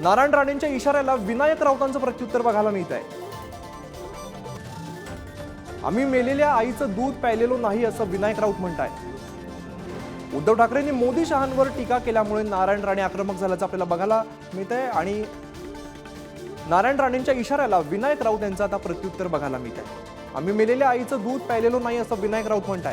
नारायण राणेंच्या इशाऱ्याला विनायक राऊतांचं प्रत्युत्तर बघायला मिळत आहे आम्ही मेलेल्या आईचं दूध प्यायलेलो नाही असं विनायक राऊत म्हणताय उद्धव ठाकरेंनी मोदी शहांवर टीका केल्यामुळे नारायण राणे आक्रमक झाल्याचं आपल्याला बघायला मिळत आहे आणि नारायण राणेंच्या इशाऱ्याला विनायक राऊत यांचं आता प्रत्युत्तर बघायला मिळत आहे आम्ही मेलेल्या आईचं दूध प्यायलेलो नाही असं विनायक राऊत म्हणत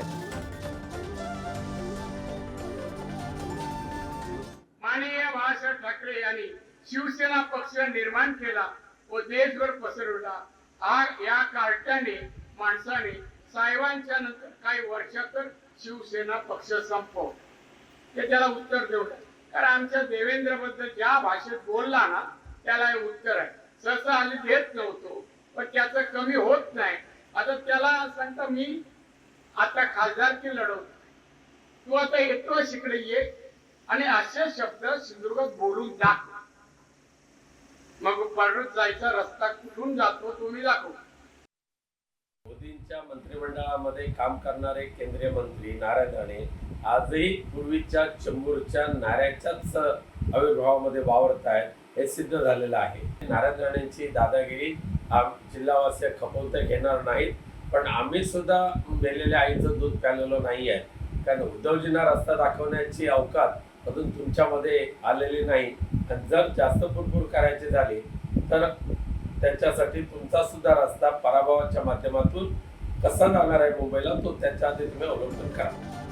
माननीय बाळासाहेब ठाकरे यांनी शिवसेना पक्ष निर्माण केला व देशभर पसरवला. हा या कार्ट्याने माणसाने साहेबांच्या नंतर काही वर्षातच शिवसेना पक्ष संपव ते त्याला उत्तर देऊ कारण आमच्या देवेंद्रबद्दल ज्या भाषेत बोलला ना त्याला हे उत्तर आहे. सहसा आम्ही देत नव्हतो पण त्याचं कमी होत नाही. आता त्याला सांगता मी आता खासदारकी लढवतो तू आता येतो शिकडे ये. आणि असे शब्द सिंधुदुर्गात बोलून दाखव मग परत जायचा रस्ता कुठून जातो तुम्ही दाखव. मोदींच्या मंत्रिमंडळामध्ये काम करणारे केंद्रीय मंत्री नारायण राणे आजही पूर्वीच्या चंबूरच्या नाऱ्याच्याच आविर्भावामध्ये वावरत आहेत हे सिद्ध झालेलं आहे. नारायण राणेंची दादागिरी जिल्हावासी जिल्हावासीय खपवता घेणार नाहीत पण आम्ही सुद्धा मेलेल्या आईचं दूध प्यालेलो नाही आहे कारण उद्धवजींना रस्ता दाखवण्याची अवकात अजून तुमच्यामध्ये आलेली नाही. जर जास्त पुरपूर करायचे झाले तर त्यांच्यासाठी तुमचा सुद्धा रस्ता पराभवाच्या माध्यमातून कसा जाणार आहे मुंबईला तो त्याच्या आधी तुम्ही अवलंबन करा